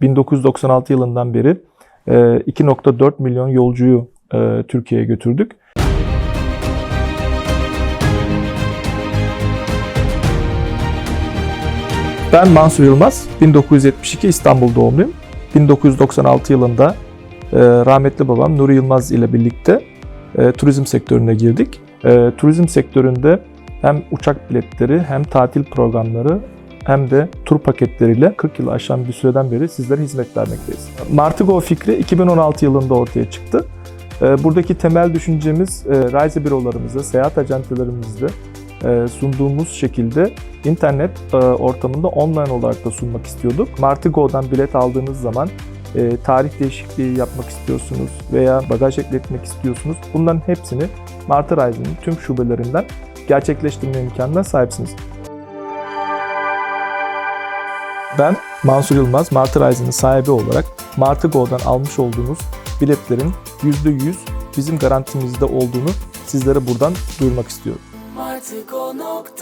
1996 yılından beri e, 2.4 milyon yolcuyu e, Türkiye'ye götürdük. Ben Mansur Yılmaz, 1972 İstanbul doğumluyum. 1996 yılında e, rahmetli babam Nuri Yılmaz ile birlikte e, turizm sektörüne girdik. E, turizm sektöründe hem uçak biletleri hem tatil programları hem de tur paketleriyle 40 yılı aşan bir süreden beri sizlere hizmet vermekteyiz. Martigo fikri 2016 yılında ortaya çıktı. E, buradaki temel düşüncemiz e, reise bürolarımızda, seyahat acentelərimizde e, sunduğumuz şekilde internet e, ortamında online olarak da sunmak istiyorduk. Martigo'dan bilet aldığınız zaman e, tarih değişikliği yapmak istiyorsunuz veya bagaj ekletmek istiyorsunuz. Bunların hepsini Martı Rise'nin tüm şubelerinden gerçekleştirme imkanına sahipsiniz. Ben Mansur Yılmaz, Martı Rise'nin sahibi olarak Martigo'dan almış olduğunuz biletlerin %100 bizim garantimizde olduğunu sizlere buradan duyurmak istiyorum. Martigo.com